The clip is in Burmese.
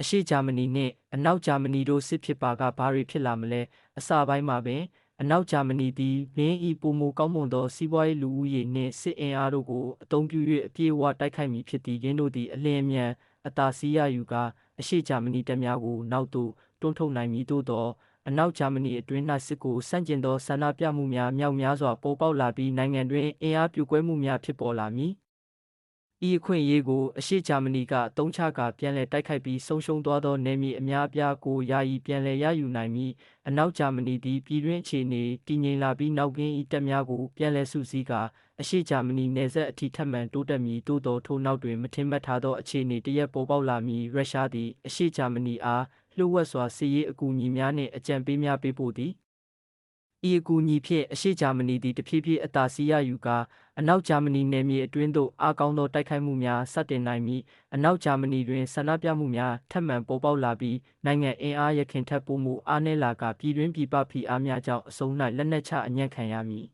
အရှေ့ဂျာမနီနှင့်အနောက်ဂျာမနီတို့စစ်ဖြစ်ပါကဘာတွေဖြစ်လာမလဲအစပိုင်းမှာပင်အနောက်ဂျာမနီသည်လင်းဤပုံမူကောင်းမွန်သောစီးပွားရေးလူဦးရေနှင့်စစ်အင်အားတို့ကိုအသုံးပြု၍အပြည့်အဝတိုက်ခိုက်မည်ဖြစ်သည်ရင်းတို့သည်အလင်းအမြန်အသာစီးရယူကာအရှေ့ဂျာမနီတပ်များကိုနောက်သို့တွန်းထုတ်နိုင်မည်သို့သောအနောက်ဂျာမနီအတွင်း၌စစ်ကိုစန့်ကျင်သောဆန္ဒပြမှုများမြောက်များစွာပေါ်ပေါက်လာပြီးနိုင်ငံတွင်အင်အားပြိုကွဲမှုများဖြစ်ပေါ်လာမည် ဤအခွင့်အရေးကိုအရှေ့ဂျာမနီကအသုံးချကာပြန်လည်တိုက်ခိုက်ပြီးဆုံးရှုံးသွားသောနယ်မြေအများအပြားကိုယာယီပြန်လည်ရယူနိုင်မည်အနောက်ဂျာမနီသည်ပြည်တွင်းအခြေအနေတည်ငြိမ်လာပြီးနောက်ကင်းဤတပ်များကိုပြန်လည်စုစည်းကာအရှေ့ဂျာမနီနယ်စပ်အထိထပ်မံတိုးတက်မည်သို့သောထို့နောက်တွင်မထင်မှတ်ထားသောအခြေအနေတရက်ပေါ်ပေါက်လာမည်ရုရှားသည်အရှေ့ဂျာမနီအားလျှို့ဝှက်စွာစစ်ရေးအကူအညီများနှင့်အကြံပေးများပေးပို့သည် ဤအကူအညီဖြင့်အရှေ့ဂျာမနီသည်တဖြည်းဖြည်းအသာစီးရယူကာအနောက်ဂျာမနီနယ်မြေအတွင်းသို့အားကောင်းသောတိုက်ခိုက်မှုများစတင်နိုင်မည်အနောက်ဂျာမနီတွင်ဆန္ဒပြမှုများထပ်မံပေါ်ပေါက်လာပြီးနိုင်ငံအင်အားရခင်ထက်ပိုမိုအားနည်းလာကပြည်တွင်းပြည်ပဖိအားများကြောင့်အဆုံး၌လက်နက်ချအညံ့ခံရမည်